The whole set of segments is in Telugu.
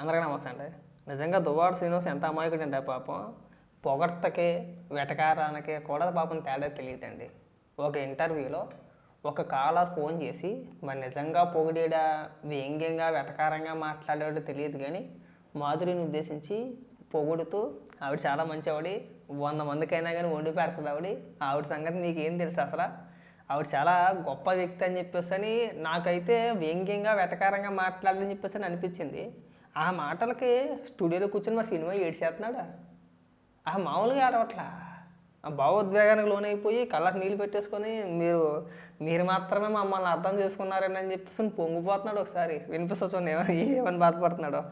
అందరికీ నమస్తే అండి. నిజంగా దువ్వాడు శ్రీనివాస్ ఎంత అమాయకుడు అంటే పాపం పొగడ్తకి వెటకారానికి కూడా పాపం తేడా తెలియదండి. ఒక ఇంటర్వ్యూలో ఒక కాలర్ ఫోన్ చేసి మరి నిజంగా పొగిడేడా? వ్యంగ్యంగా వెటకారంగా మాట్లాడాడో తెలియదు కానీ మాధురిని ఉద్దేశించి పొగుడుతూ ఆవిడ చాలా మంచి ఆవిడ వంద మందికైనా కానీ వండి పెడుతుంది ఆవిడ. ఆవిడ సంగతి ఏం తెలుసు అసలు? ఆవిడ చాలా గొప్ప వ్యక్తి అని చెప్పేసి అని నాకైతే వ్యంగ్యంగా వెటకారంగా మాట్లాడాలని చెప్పేసి అని అనిపించింది. ఆ మాటలకి స్టూడియోలో కూర్చొని మా సినిమా ఏడ్చేస్తున్నాడు? ఆ మామూలుగా ఆడవట్లా ఆ భావోద్వేగానికి లోనైపోయి కళ్ళకి నీళ్ళు పెట్టేసుకొని మీరు మీరు మాత్రమే మమ్మల్ని అర్థం చేసుకున్నారని అని చెప్పేసి పొంగిపోతున్నాడు ఒకసారి. వినిపిస్తా చూడండి ఏమని ఏమని బాధపడుతున్నాడో.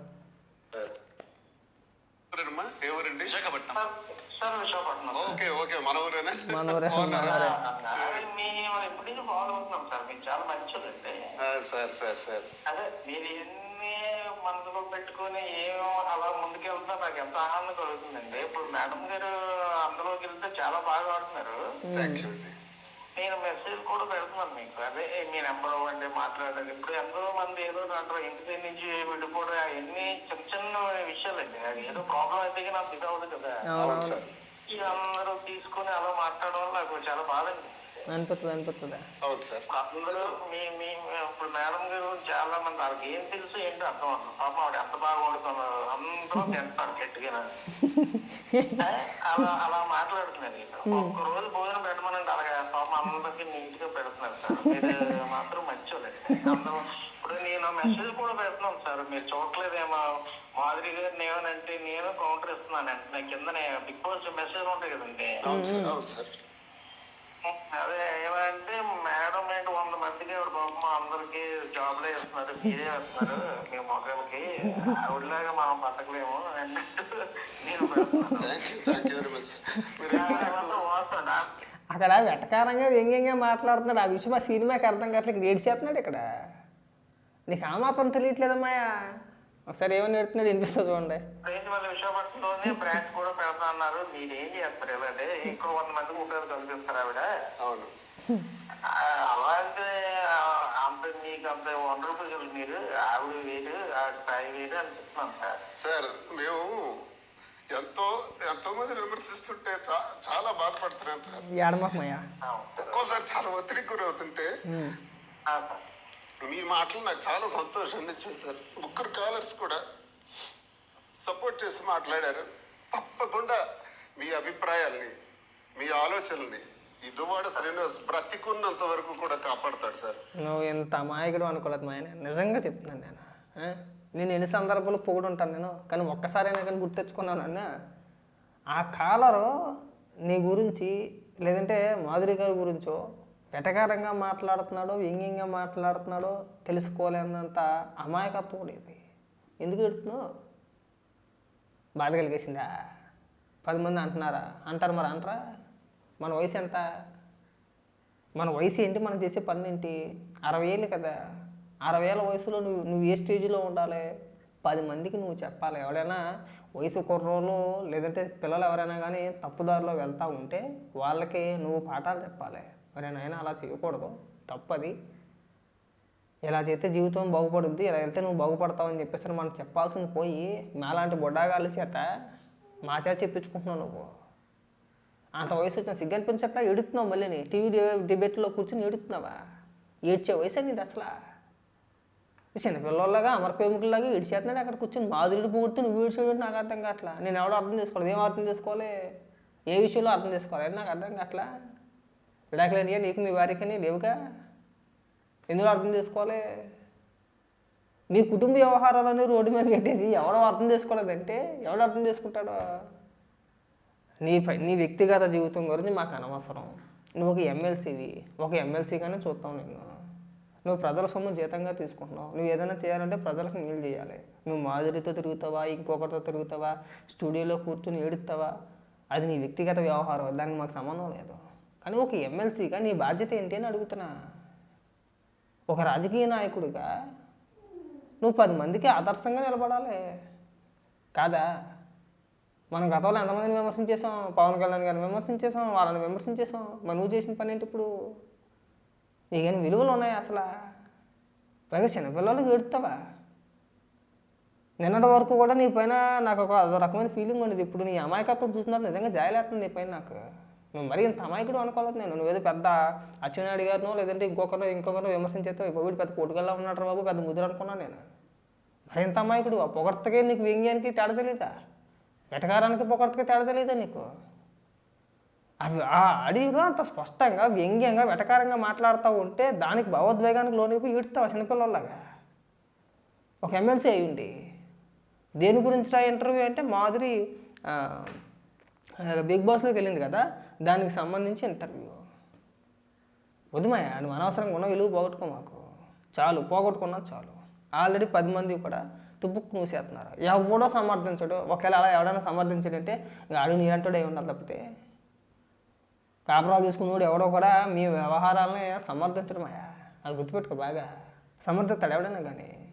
ఓకే ఓకే మన ఊరేనా? మన ఊరే, సార్. Sir sir sir. అదే మీరు ఎన్ని మనసులో పెట్టుకొని ఏమో అలా ముందుకెళ్తున్నా నాకు ఎంత ఆనందం కలుగుతుందండి ఇప్పుడు మేడం గారు అందులోకి వెళ్తే చాలా బాగా ఆడుతున్నారు. నేను మెసేజ్ కూడా పెడుతున్నాను మీకు. అదే మీ నెంబర్ ఇవ్వండి మాట్లాడాలి ఇప్పుడు ఎంతో మంది ఏదో దాంట్లో ఇంటి దగ్గర నుంచి విడిపోవడం అవన్నీ చిన్న చిన్న విషయాలండి. అది ఏదో ప్రాబ్లం అయితే నాకు ఇది అవ్వదు కదా. అందరూ తీసుకొని అలా మాట్లాడడం వల్ల నాకు చాలా బాధ అండి. అనిపిస్తుంది అనిపిస్తుంది అవును సార్. అందరూ మీ మీ ఇప్పుడు మేడం గారు చాలా మంది వాళ్ళకి ఏం తెలుసు ఏంటో అర్థం అవుతుంది పాపం ఆవిడ ఎంత బాగా వాడుతున్నారు అందరూ తింటారు గట్టిగా? అలా అలా మాట్లాడుతున్నారు. ఒక్క రోజు భోజనం పెట్టమనండి అలాగే పాపం అందరికి నీట్గా పెడుతున్నారు సార్. మీరు మాత్రం మంచోళ్ళండి అందరూ ఇప్పుడు నేను మెసేజ్ కూడా పెడుతున్నాను సార్. మీరు చూడలేదేమో మాదిరి గారిని ఏమనంటే నేను కౌంటర్ ఇస్తున్నాను అంటే నా కింద బిగ్ బాస్ మెసేజ్ ఉంటాయి కదండి అవును సార్ అవును సార్ అదే ఏమంటే మేడం ఏంటి వంద మందికి ఆవిడ పాపం అందరికి జాబ్లే ఇస్తున్నారు మీరే ఇస్తున్నారు మీ మొక్కలకి ఆవిడలాగా మనం బతకలేము అన్నట్టు నేను అక్కడ వెటకారంగా వ్యంగ్యంగా మాట్లాడుతున్నాడు. ఆ విషయం ఆ సినిమాకి అర్థం కావట్లేదు. ఏడ్చేస్తున్నాడు ఇక్కడ. నీకు ఆ మాత్రం తెలియట్లేదమ్మాయా? ఒకసారి ఏమని ఏడుతున్నాడు వినిపిస్తుంది చూడండి. రేంజ్ మళ్ళీ విశాఖపట్నంలోనే బ్రాంచ్ కూడా పెడతా అన్నారు. మీరు ఏం చేస్తారు ఇలాంటి ఇంకో వంద మందికి ఉద్యోగాలు కల్పిస్తారు ఆవిడ. అవును. అలాంటి అంత మీకు అంత వంద రూపాయలు మీరు ఆవిడ వేరు ఆవిడ స్థాయి వేరు అనిపిస్తున్నాను సార్. సార్ మేము ఎంతో ఎంతో మంది విమర్శిస్తుంటే చాలా బాధపడుతున్నాం సార్. ఒక్కోసారి చాలా ఒత్తిడికి గురవుతుంటే ఆ, సార్. మీ మాటలు నాకు చాలా సంతోషాన్ని ఇచ్చాయి సార్. ముగ్గురు కాలర్స్ కూడా సపోర్ట్ చేసి మాట్లాడారు. తప్పకుండా మీ అభిప్రాయాల్ని మీ ఆలోచనల్ని ఈ దువ్వాడ శ్రీనివాస్ బ్రతికున్నంత వరకు కూడా కాపాడతాడు సార్. నువ్వు ఎంత అమాయకుడు అనుకోలేదు మా ఆయన నిజంగా చెప్తున్నాను నేను. నేను ఎన్ని సందర్భాలు పొగుడు ఉంటాను నేను. కానీ ఒక్కసారైనా కానీ గుర్తెచ్చుకున్నాను అన్న. ఆ కాలరు నీ గురించి లేదంటే మాధురి గారి గురించో వెటకారంగా మాట్లాడుతున్నాడో వ్యంగ్యంగా మాట్లాడుతున్నాడో తెలుసుకోలేనంత అమాయకత్వం కూడా ఇది. ఎందుకు ఎడుతున్నావు బాధ కలిగేసిందా? పది మంది అంటున్నారా? అంటారు మరి అంటారా? మన వయసు ఎంత? మన వయసు ఏంటి? మనం చేసే పని ఏంటి? అరవై ఏళ్ళు కదా. అరవై ఏళ్ళ వయసులో నువ్వు నువ్వు ఏ స్టేజ్లో ఉండాలి? పది మందికి నువ్వు చెప్పాలి. ఎవరైనా వయసు కుర్రోళ్ళు లేదంటే పిల్లలు ఎవరైనా కానీ తప్పుదారిలో వెళ్తూ ఉంటే వాళ్ళకి నువ్వు పాఠాలు చెప్పాలి. మరి నాయన అలా చేయకూడదు. తప్పది. ఇలా చేస్తే జీవితం బాగుపడుద్ది ఇలా వెళ్తే నువ్వు బాగుపడతావు అని చెప్పేసి మనం చెప్పాల్సింది పోయి మాలాంటి బొడ్డాగాళ్ళ చేత మా చేత చెప్పించుకుంటున్నావు నువ్వు. అంత వయసు వచ్చిన సిగ్గు అనిపించట్లా ఎడుతున్నావు మళ్ళీ టీవీ డిబేట్లో కూర్చొని ఎడుతున్నావా ఏడ్చే వయసు నీది అసలు. చిన్నపిల్లలాగా అమరప్రేమికుల్లాగా ఏడిచేస్తున్నాడు అక్కడ కూర్చొని మాధురుడు పూర్తి నువ్వు ఏడ్చేవాడు నాకు అర్థం కావట్లా? నేను ఎవడో అర్థం చేసుకోవాలి ఏం అర్థం చేసుకోవాలి? ఏ విషయంలో అర్థం చేసుకోవాలి? నాకు అర్థం కావట్లా? విడాకులేనియా నీకు మీ వారికని లేవుగా? ఎందులో అర్థం చేసుకోవాలి? మీ కుటుంబ వ్యవహారాలని రోడ్డు మీద పెట్టేసి ఎవడో అర్థం చేసుకోలేదంటే ఎవడు అర్థం చేసుకుంటాడో? నీ పై నీ వ్యక్తిగత జీవితం గురించి మాకు అనవసరం. నువ్వు ఒక ఎమ్మెల్సీవి. ఒక ఎమ్మెల్సీగానే చూస్తాం నేను నువ్వు ప్రజల సొమ్ము జీతంగా తీసుకుంటున్నావు. నువ్వు ఏదైనా చేయాలంటే ప్రజలకు మేలు చేయాలి. నువ్వు మాధురితో తిరుగుతావా? ఇంకొకరితో తిరుగుతావా? స్టూడియోలో కూర్చొని ఏడుస్తావా? అది నీ వ్యక్తిగత వ్యవహారం. దానికి మాకు సంబంధం లేదు. కానీ ఒక ఎమ్మెల్సీగా నీ బాధ్యత ఏంటి అని అడుగుతున్నా. ఒక రాజకీయ నాయకుడిగా నువ్వు పది మందికి ఆదర్శంగా నిలబడాలి. కాదా? మనం గతంలో ఎంతమందిని విమర్శించేసాం పవన్ కళ్యాణ్ గారిని విమర్శించేసాం వాళ్ళని విమర్శించేసాం మరి నువ్వు చేసిన పని ఏంటి ఇప్పుడు? నీకేం విలువలు ఉన్నాయి అసలు? పైగా చిన్నపిల్లలకు ఏడుతావా నిన్నటి వరకు కూడా నీ పైన నాకు ఒక రకమైన ఫీలింగ్ ఉండేది. ఇప్పుడు నీ అమాయకత్వం చూసినా నిజంగా జాయలేస్తుంది నీ పైన నాకు. మరి ఇంత అమాయకుడు అనుకోలేదు నేను. నువ్వేదో పెద్ద అచ్చెన్నాయుడు గారినో లేదంటే ఇంకొకరు ఇంకొకరు విమర్శించేస్తే వీడు పెద్ద పోటుకల్లా ఉన్నాడు బాబు పెద్ద ముద్ర అనుకున్నాను నేను. మరి ఇంత అమాయకుడు ఆ పొగడ్తకే నీకు వ్యంగ్యానికి తేడా తెలీదా? వెటకారానికి పొగడ్తకే తేడా తెలీదా నీకు? అవి ఆ అడవిలో అంత స్పష్టంగా వ్యంగ్యంగా వెటకారంగా మాట్లాడుతూ ఉంటే దానికి భావోద్వేగానికి లోనైపోయి ఈడుతావు చిన్నపిల్లలాగా ఒక ఎమ్మెల్సీ అయి ఉండి దేని గురించి రా ఇంటర్వ్యూ అంటే మాధురి బిగ్ బాస్లోకి వెళ్ళింది కదా? దానికి సంబంధించి ఇంటర్వ్యూ. వదిమాయ నువ్వు అనవసరంగా ఉన్న విలువ పోగొట్టుకో మాకు. చాలు పోగొట్టుకున్నా చాలు. ఆల్రెడీ పది మంది కూడా తుప్పుకు మూసేస్తున్నారు. ఎవడో సమర్థించడు. ఒకవేళ అలా ఎవడైనా సమర్థించడంటే అడుగు నీరంటాడు అయి ఉండాలి తప్పితే. కాపురాలు తీసుకున్నోడు ఎవడో కూడా మీ వ్యవహారాలని సమర్థించడమయ్యా అది గుర్తుపెట్టుకో బాగా. సమర్థిస్తాడు ఎవడైనా కానీ.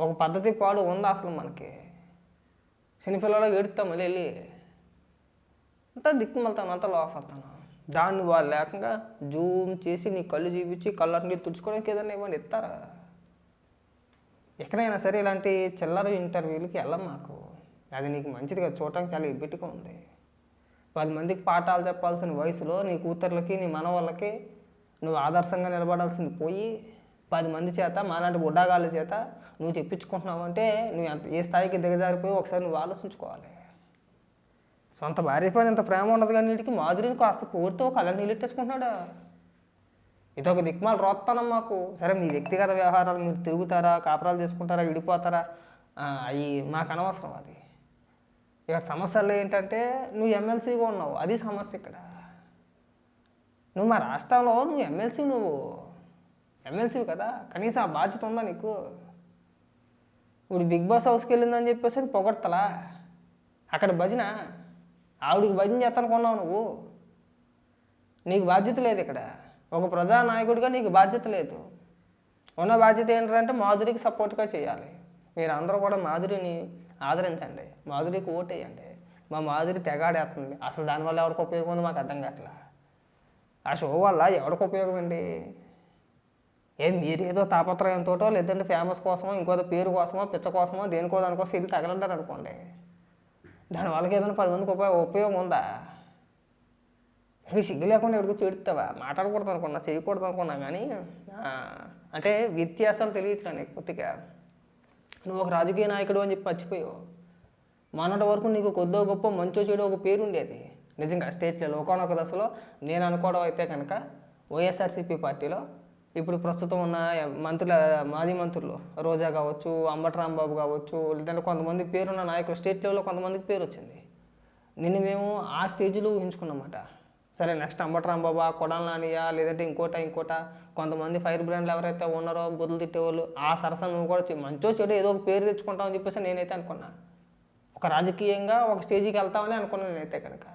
ఒక పద్ధతి పాడు ఉందా అసలు మనకి? శనిపిల్లలో ఏడుతాం మళ్ళీ వెళ్ళి. అంతా దిక్కుమలుతాను అంతా లోపడతాను దాన్ని వాళ్ళు లేకుండా జూమ్ చేసి నీ కళ్ళు చూపించి కళ్ళని తుడుచుకోవడానికి ఏదైనా ఇవ్వండి ఇస్తారా? ఎక్కడైనా సరే ఇలాంటి చిల్లర ఇంటర్వ్యూలకి వెళ్ళం మాకు. అది నీకు మంచిది కదా చూడటానికి చాలా ఇబ్బెట్టుగా ఉంది. పది మందికి పాఠాలు చెప్పాల్సిన వయసులో నీ కూతుర్లకి నీ మనవాళ్ళకి నువ్వు ఆదర్శంగా నిలబడాల్సింది పోయి పది మంది చేత మాలాంటి బుడ్డాగాళ్ళ చేత నువ్వు చెప్పించుకుంటున్నావు అంటే నువ్వు ఎంత ఏ స్థాయికి దిగజారిపోయి ఒకసారి నువ్వు ఆలోచించుకోవాలి. సొంత భార్య పైన ఇంత ప్రేమ ఉండదు కానీ వీడికి మాధురిని కాస్త పూర్తితో కళ్ళ నీళ్ళెట్టేసుకుంటున్నాడు? ఇదొక ఒక దిక్మాలు రోత్తానం మాకు. సరే మీ వ్యక్తిగత వ్యవహారాలు మీరు తిరుగుతారా కాపురాలు చేసుకుంటారా విడిపోతారా? అవి మాకు అనవసరం అది. ఇక్కడ సమస్యలు ఏంటంటే నువ్వు ఎమ్మెల్సీగా ఉన్నావు. అది సమస్య ఇక్కడ. నువ్వు మా రాష్ట్రంలో నువ్వు ఎమ్మెల్సీ నువ్వు. ఎమ్మెల్సీ కదా. కనీసం ఆ బాధ్యత ఉందా నీకు? ఇప్పుడు బిగ్ బాస్ హౌస్కి వెళ్ళిందని చెప్పేసి పొగడతలా? అక్కడ భజన ఆవిడికి భజన చేస్తానుకున్నావు నువ్వు. నీకు బాధ్యత లేదు ఇక్కడ. ఒక ప్రజానాయకుడిగా నీకు బాధ్యత లేదు. ఉన్న బాధ్యత ఏంటంటే మాధురికి సపోర్ట్గా చేయాలి. మీరు అందరూ కూడా మాధురిని ఆదరించండి. మాధురికి ఓటేయండి. మా మాధురి తెగాడేస్తుంది. అసలు దానివల్ల ఎవరికి ఉపయోగం ఉందో మాకు అర్థం కావట్లా. ఆ షో వల్ల ఎవరికి ఉపయోగం అండి? ఏం మీరేదో తాపత్రయంతో లేదంటే ఫేమస్ కోసమో ఇంకోదో పేరు కోసమో పిచ్చ కోసమో దేనికో దానికోసం ఇది తగలంటారు అనుకోండి. దాని వాళ్ళకి ఏదైనా పది మందికి ఉపయోగం ఉపయోగం ఉందా? నీకు సిగ్గు లేకుండా ఎవరికి చేడుతావా మాట్లాడకూడదు అనుకున్నా చేయకూడదు అనుకున్నా కానీ అంటే వ్యత్యాసాలు తెలియట్లే నీకు కొద్దిగా. నువ్వు ఒక రాజకీయ నాయకుడు అని చెప్పి మర్చిపోయావు. మొన్నటి వరకు నీకు కొద్దో గొప్ప మంచో చెడు ఒక పేరు ఉండేది. నిజంగా స్టేట్లో లెవెల్ ఒకనొక దశలో నేను అనుకోవడం అయితే కనుక వైఎస్ఆర్సీపీ పార్టీలో ఇప్పుడు ప్రస్తుతం ఉన్న మంత్రుల మాజీ మంత్రులు రోజా కావచ్చు అంబటరాంబాబు కావచ్చు లేదంటే కొంతమంది పేరున్న నాయకులు స్టేట్ లెవెల్లో కొంతమందికి పేరు వచ్చింది. నిన్ను మేము ఆ స్టేజ్లో ఊహించుకున్నమాట. సరే నెక్స్ట్ అంబట రాంబాబా కొడాల నానియా లేదంటే ఇంకోట ఇంకోట కొంతమంది ఫైర్ బ్రాండ్లు ఎవరైతే ఉన్నారో బుద్ధులు తిట్టేవాళ్ళు ఆ సరసన నువ్వు కూడా మంచో చెడు ఏదో ఒక పేరు తెచ్చుకుంటామని చెప్పేసి నేనైతే అనుకున్నా. ఒక రాజకీయంగా ఒక స్టేజీకి వెళ్తామని అనుకున్నాను నేనైతే కనుక.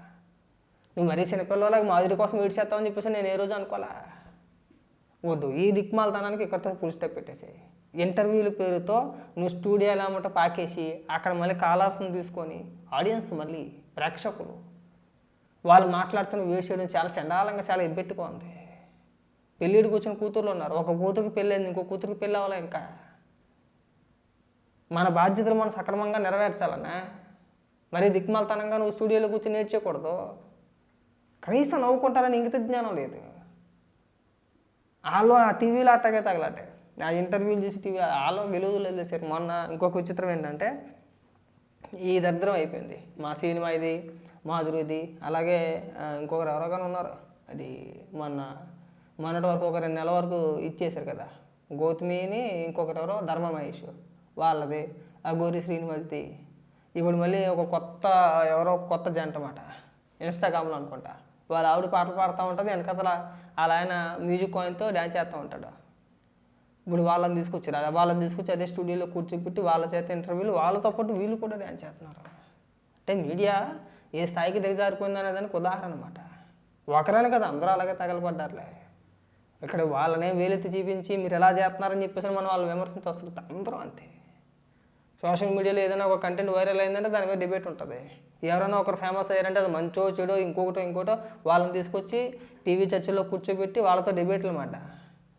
నువ్వు మరీ చిన్నపిల్లలకి మాదిరి కోసం వెయిట్ చేస్తామని చెప్పేసి నేను ఏ రోజు అనుకోలే. వద్దు. ఈ దిక్మాలతనానికి ఇక్కడితో ఫుల్ స్టెప్ పెట్టేసేయి. ఇంటర్వ్యూల పేరుతో నువ్వు స్టూడియోలో అమ్మట పాకేసి అక్కడ మళ్ళీ కాలర్స్ని తీసుకొని ఆడియన్స్ మళ్ళీ ప్రేక్షకులు వాళ్ళు మాట్లాడుతున్న వేడి చేయడం చాలా చండాలంగా చాలా ఇబ్బెట్టుగా ఉంది పెళ్ళిడికి వచ్చిన కూతుర్లు ఉన్నారు. ఒక కూతురికి పెళ్ళైంది ఇంకో కూతురికి పెళ్ళి అవ్వాలి ఇంకా. మన బాధ్యతలు మనం సక్రమంగా నెరవేర్చాలన్నా. మరి దిక్మాలతనంగా నువ్వు స్టూడియోలో కూర్చొని నేర్చేయకూడదు కనీసం నవ్వుకుంటారని ఇంగిత జ్ఞానం లేదు. వాళ్ళు ఆ టీవీలో అట్టగే తగలటే. ఆ ఇంటర్వ్యూలు చేసి టీవీ వాళ్ళు వెలుగులు వెళ్ళేసారు మొన్న ఇంకొక విచిత్రం ఏంటంటే ఈ దరిద్రం అయిపోయింది. మా సినిమా ఇది మాధురిది అలాగే ఇంకొకరు ఎవరోగానే ఉన్నారు. అది మొన్న మొన్నటి వరకు ఒక రెండు నెలల వరకు ఇచ్చేశారు కదా. గౌతమిని ఇంకొకరు ఎవరో ధర్మ మహేష్ వాళ్ళది. ఆ గౌరీ శ్రీనివాస్ది. ఇప్పుడు మళ్ళీ ఒక కొత్త ఎవరో కొత్త జంట అన్నమాట. ఇన్స్టాగ్రామ్లో అనుకుంటా. వాళ్ళ ఆవిడ పాటలు పాడుతూ ఉంటుంది వెనకతల అలా ఆయన మ్యూజిక్ కాయిన్తో డ్యాన్స్ చేస్తూ ఉంటాడు. ఇప్పుడు వాళ్ళని తీసుకొచ్చారు. అదే వాళ్ళని తీసుకొచ్చి అదే స్టూడియోలో కూర్చోబెట్టి వాళ్ళ చేత ఇంటర్వ్యూలు వాళ్ళతో పాటు వీళ్ళు కూడా డ్యాన్స్ చేస్తున్నారు. అంటే మీడియా ఏ స్థాయికి దిగజారిపోయింది అనేదానికి ఉదాహరణ అనమాట ఒకరని కదా అందరూ అలాగే తగలబడ్డారులే. ఇక్కడ వాళ్ళనే వేలెత్తి చూపించి మీరు ఎలా చేస్తున్నారని చెప్పేసి మనం వాళ్ళు విమర్శించవచ్చు అందరూ అంతే. సోషల్ మీడియాలో ఏదైనా ఒక కంటెంట్ వైరల్ అయిందంటే దాని మీద డిబేట్ ఉంటుంది. ఎవరైనా ఒకరు ఫేమస్ అయ్యారంటే అది మంచో చెడో ఇంకొకటో ఇంకోటో వాళ్ళని తీసుకొచ్చి టీవీ చర్చల్లో కూర్చోబెట్టి వాళ్ళతో డిబేట్లు అన్నమాట.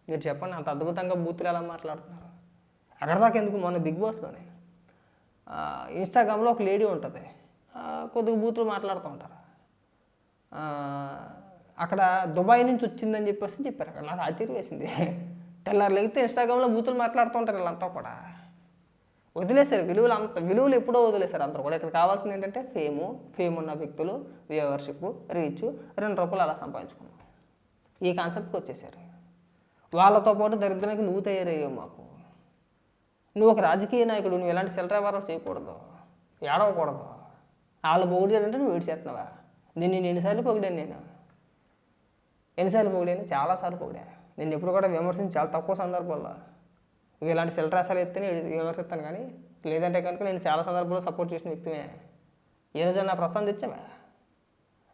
మీరు చెప్పండి అంత అద్భుతంగా బూతులు ఎలా మాట్లాడుతున్నారు? అక్కడ దాకా ఎందుకు? మొన్న బిగ్ బాస్లోనే ఇన్స్టాగ్రామ్లో ఒక లేడీ ఉంటుంది. కొద్దిగా బూతులు మాట్లాడుతూ ఉంటారు. అక్కడ దుబాయ్ నుంచి వచ్చిందని చెప్పేసి చెప్పారు. అక్కడ నాకు ఆశ్చర్యం వేసింది. తెల్లారు అయితే ఇన్స్టాగ్రామ్లో బూతులు మాట్లాడుతూ ఉంటారు వీళ్ళంతా కూడా. వదిలేశారు. విలువలు అంత విలువలు ఎప్పుడో వదిలేశారు. అందరూ కూడా ఇక్కడ కావాల్సింది ఏంటంటే ఫేము ఫేమ్ ఉన్న వ్యక్తులు వ్యూవర్షిప్ రీచ్ రెండు రూపాయలు అలా సంపాదించుకున్నాం ఈ కాన్సెప్ట్కి వచ్చేసారు. వాళ్ళతో పాటు దరిద్రానికి నువ్వు తయారయ్యావు మాకు. నువ్వు ఒక రాజకీయ నాయకుడు నువ్వు ఎలాంటి చిల్లర వ్యవహారాలు చేయకూడదు. ఏడవకూడదు. వాళ్ళు పొగిడారంటే నువ్వు ఏడ్చేస్తున్నావా? నేను నేను ఎన్నిసార్లు పొగిడాను నేను? ఎన్నిసార్లు పొగిడాను? చాలాసార్లు పొగిడా. నేను ఎప్పుడు కూడా విమర్శించి చాలా తక్కువ సందర్భాల్లో. ఇవి ఇలాంటి సిల్ట్రాసాలు ఎత్తే విమర్శిస్తాను కానీ లేదంటే కనుక నేను చాలా సందర్భాల్లో సపోర్ట్ చేసిన వ్యక్తినే. ఏ రోజు నా ప్రస్తావన తెచ్చావా?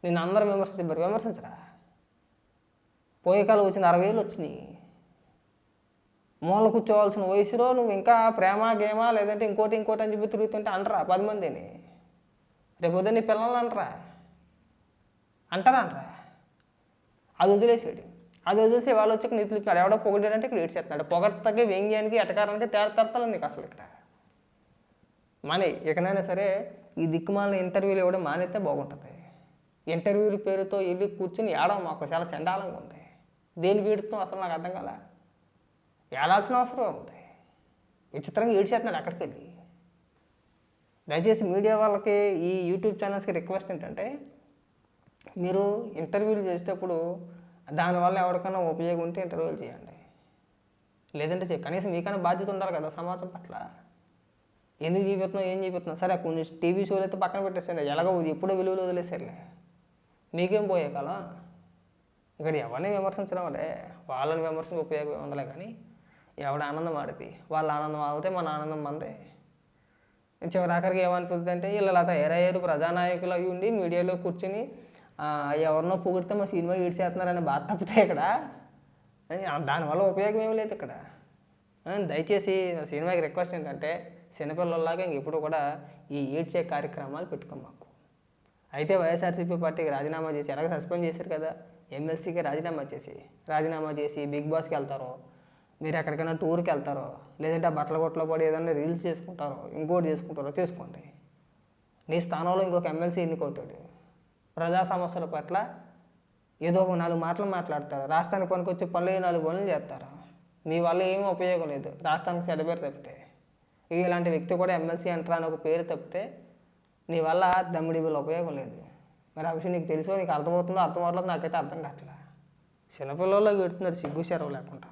నేను అందరూ విమర్శించారు విమర్శించరా? పోయే కాలం వచ్చింది అరవై వేలు వచ్చినాయి. మూల కూర్చోవాల్సిన వయసులో నువ్వు ఇంకా ప్రేమ గేమా లేదంటే ఇంకోటి ఇంకోటి అని చెప్పి తిరుగుతుంటే అంటరా పది మందిని? రేపు నీ పిల్లలు అంటరా? అంటారా అంటరా? అది వదిలేసాడు అది వదిలేసి వాళ్ళు వచ్చి నీతులు ఇస్తున్నారు ఎవడో పొగిడాడంటే ఇక్కడ ఏడ్చేస్తున్నాడు. పొగడతకి వ్యంగ్యానికి ఎటకారానికి తేడతరతలు నీకు అసలు ఇక్కడ. మనీ ఎక్కడైనా సరే ఈ దిక్కుమాలిన ఇంటర్వ్యూలు ఇవ్వడం మానేస్తే బాగుంటుంది. ఇంటర్వ్యూల పేరుతో వెళ్ళి కూర్చుని ఏడవ మాకు చాలా చండాలంగా ఉంది. దేనికి ఏడుతాం అసలు నాకు అర్థం కాల. ఏడాల్సిన అవసరం ఉంది. విచిత్రంగా ఏడ్చేస్తున్నాడు అక్కడికి వెళ్ళి. దయచేసి మీడియా వాళ్ళకి ఈ యూట్యూబ్ ఛానల్స్కి రిక్వెస్ట్ ఏంటంటే మీరు ఇంటర్వ్యూలు చేసేటప్పుడు దానివల్ల ఎవరికైనా ఉపయోగం ఉంటే ఇంటర్వ్యూలు చేయండి. లేదంటే కనీసం మీకైనా బాధ్యత ఉండాలి కదా సమాజం పట్ల. ఎందుకు చూపిస్తున్నావు ఏం చూపిస్తున్నావు? సరే కొంచెం టీవీ షోలు అయితే పక్కన పెట్టేసండి ఎలాగో ఎప్పుడో విలువలు వదిలేసారులే మీకేం పోయే కాలం ఇక్కడ ఎవరిని విమర్శించడం అంటే వాళ్ళని విమర్శించే ఉపయోగం ఉండలే కానీ ఎవడ ఆనందం ఆడిది వాళ్ళ ఆనందం ఆగితే మన ఆనందం మందే. చివరి ఆఖరికి ఏమనిపిస్తుంది అంటే వీళ్ళు అలా తయారయ్యారు ప్రజానాయకులు అయి ఉండి మీడియాలో కూర్చుని ఎవరినో పొగిడితే మా సినిమా ఏడ్చేస్తున్నారని బాధ తప్పితే ఇక్కడ. దానివల్ల ఉపయోగం ఏమి లేదు ఇక్కడ. దయచేసి సినిమాకి రిక్వెస్ట్ ఏంటంటే చిన్నపిల్లల్లాగా ఇంక ఎప్పుడు కూడా ఈ ఈడ్చే కార్యక్రమాలు పెట్టుకోం మాకు. అయితే వైఎస్ఆర్సీపీ పార్టీకి రాజీనామా చేసి ఎలాగ సస్పెండ్ చేశారు కదా ఎమ్మెల్సీకి రాజీనామా చేసి రాజీనామా చేసి బిగ్ బాస్కి వెళ్తారో మీరు ఎక్కడికైనా టూర్కి వెళ్తారో లేదంటే ఆ బట్టల కొట్లో పడి ఏదైనా రీల్స్ చేసుకుంటారో ఇంకోటి చేసుకుంటారో చేసుకోండి. నీ స్థానంలో ఇంకొక ఎమ్మెల్సీ ఎన్నికవుతాడు ప్రజా సమస్యల పట్ల ఏదో ఒక నాలుగు మాటలు మాట్లాడతారు. రాష్ట్రానికి పనికొచ్చి పనులు నాలుగు పనులు చేస్తారు. మీ వల్ల ఏమీ ఉపయోగం లేదు. రాష్ట్రానికి చెడపేరు తప్పితే ఇక ఇలాంటి వ్యక్తి కూడా ఎమ్మెల్సీ అంటారా అని ఒక పేరు తప్పితే నీ వల్ల దమ్ముడి వీళ్ళ ఉపయోగం లేదు. మరి ఆ విషయం నీకు తెలుసో నీకు అర్థమవుతుందో అర్థం అవ్వట్లేదు నాకైతే అర్థం కావట్లే. చిన్నపిల్లల్లో పెడుతున్నారు సిగ్గు చెరవ లేకుండా.